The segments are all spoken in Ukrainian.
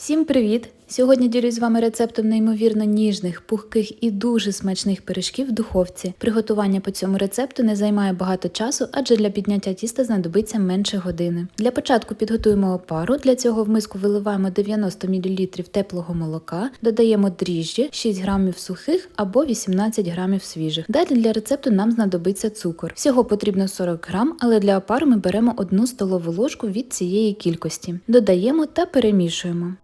Всім привіт! Сьогодні ділюсь з вами рецептом неймовірно ніжних, пухких і дуже смачних пиріжків в духовці. Приготування по цьому рецепту не займає багато часу, адже для підняття тіста знадобиться менше години. Для початку підготуємо опару. Для цього в миску виливаємо 90 мл теплого молока, додаємо дріжджі 6 грамів сухих або 18 грамів свіжих. Далі для рецепту нам знадобиться цукор. Всього потрібно 40 грам, але для опару ми беремо 1 столову ложку від цієї кількості. Додаємо та перемішуємо.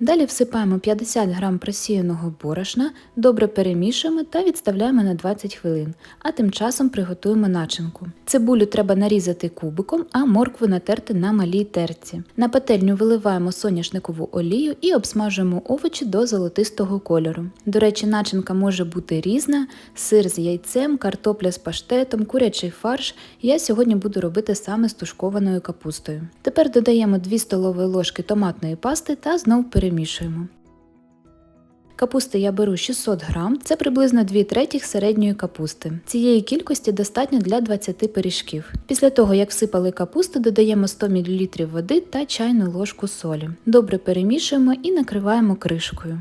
Далі всипаємо 50 г просіяного борошна, добре перемішуємо та відставляємо на 20 хвилин, а тим часом приготуємо начинку. Цибулю треба нарізати кубиком, а моркву натерти на малій терці. На пательню виливаємо соняшникову олію і обсмажуємо овочі до золотистого кольору. До речі, начинка може бути різна: сир з яйцем, картопля з паштетом, курячий фарш. Я сьогодні буду робити саме з тушкованою капустою. Тепер додаємо 2 столові ложки томатної пасти та знов перемішуємо перемішуємо. Капусти я беру 600 грам, це приблизно 2 третіх середньої капусти. Цієї кількості достатньо для 20 пиріжків. Після того, як всипали капусту, додаємо 100 мл води та чайну ложку солі. Добре перемішуємо і накриваємо кришкою.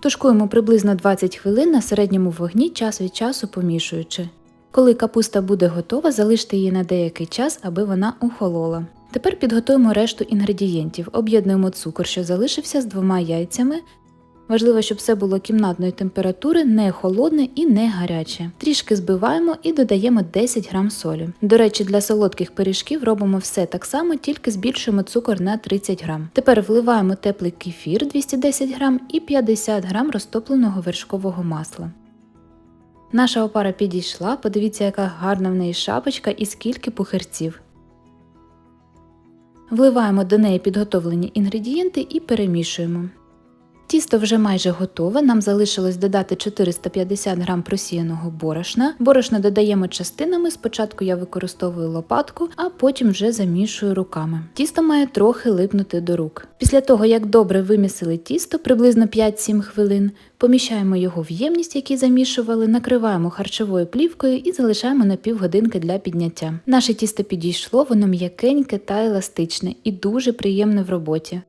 Тушкуємо приблизно 20 хвилин на середньому вогні час від часу помішуючи. Коли капуста буде готова, залиште її на деякий час, аби вона охолола. Тепер підготуємо решту інгредієнтів. Об'єднуємо цукор, що залишився з двома яйцями. Важливо, щоб все було кімнатної температури, не холодне і не гаряче. Трішки збиваємо і додаємо 10 грам солі. До речі, для солодких пиріжків робимо все так само, тільки збільшуємо цукор на 30 грам. Тепер вливаємо теплий кефір 210 грам і 50 грам розтопленого вершкового масла. Наша опара підійшла, подивіться, яка гарна в неї шапочка і скільки пухирців. Вливаємо до неї підготовлені інгредієнти і перемішуємо. Тісто вже майже готове, нам залишилось додати 450 г просіяного борошна. Борошно додаємо частинами, спочатку я використовую лопатку, а потім вже замішую руками. Тісто має трохи липнути до рук. Після того, як добре вимісили тісто, приблизно 5-7 хвилин, поміщаємо його в ємність, який замішували, накриваємо харчовою плівкою і залишаємо на півгодинки для підняття. Наше тісто підійшло, воно м'якеньке та еластичне і дуже приємне в роботі.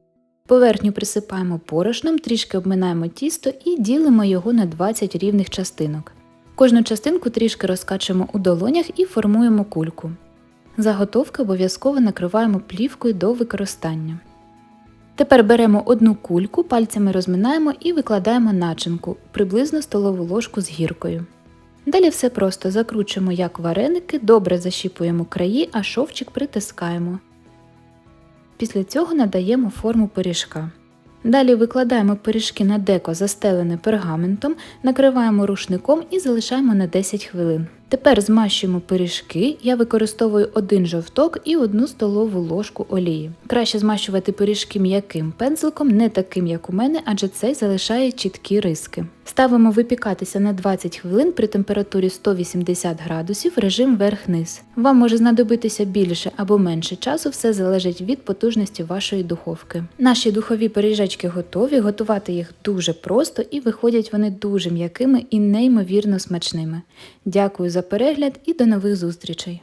Поверхню присипаємо порошном, трішки обминаємо тісто і ділимо його на 20 рівних частинок. Кожну частинку трішки розкачуємо у долонях і формуємо кульку. Заготовки обов'язково накриваємо плівкою до використання. Тепер беремо одну кульку, пальцями розминаємо і викладаємо начинку, приблизно столову ложку з гіркою. Далі все просто закручуємо як вареники, добре защіпуємо краї, а шовчик притискаємо. Після цього надаємо форму пиріжка. Далі викладаємо пиріжки на деко, застелене пергаментом, накриваємо рушником і залишаємо на 10 хвилин. Тепер змащуємо пиріжки, я використовую один жовток і одну столову ложку олії. Краще змащувати пиріжки м'яким пензликом, не таким, як у мене, адже цей залишає чіткі риски. Ставимо випікатися на 20 хвилин при температурі 180 градусів режим верх-низ. Вам може знадобитися більше або менше часу, все залежить від потужності вашої духовки. Наші духові пиріжечки готові, готувати їх дуже просто і виходять вони дуже м'якими і неймовірно смачними. Дякую за перегляд і до нових зустрічей!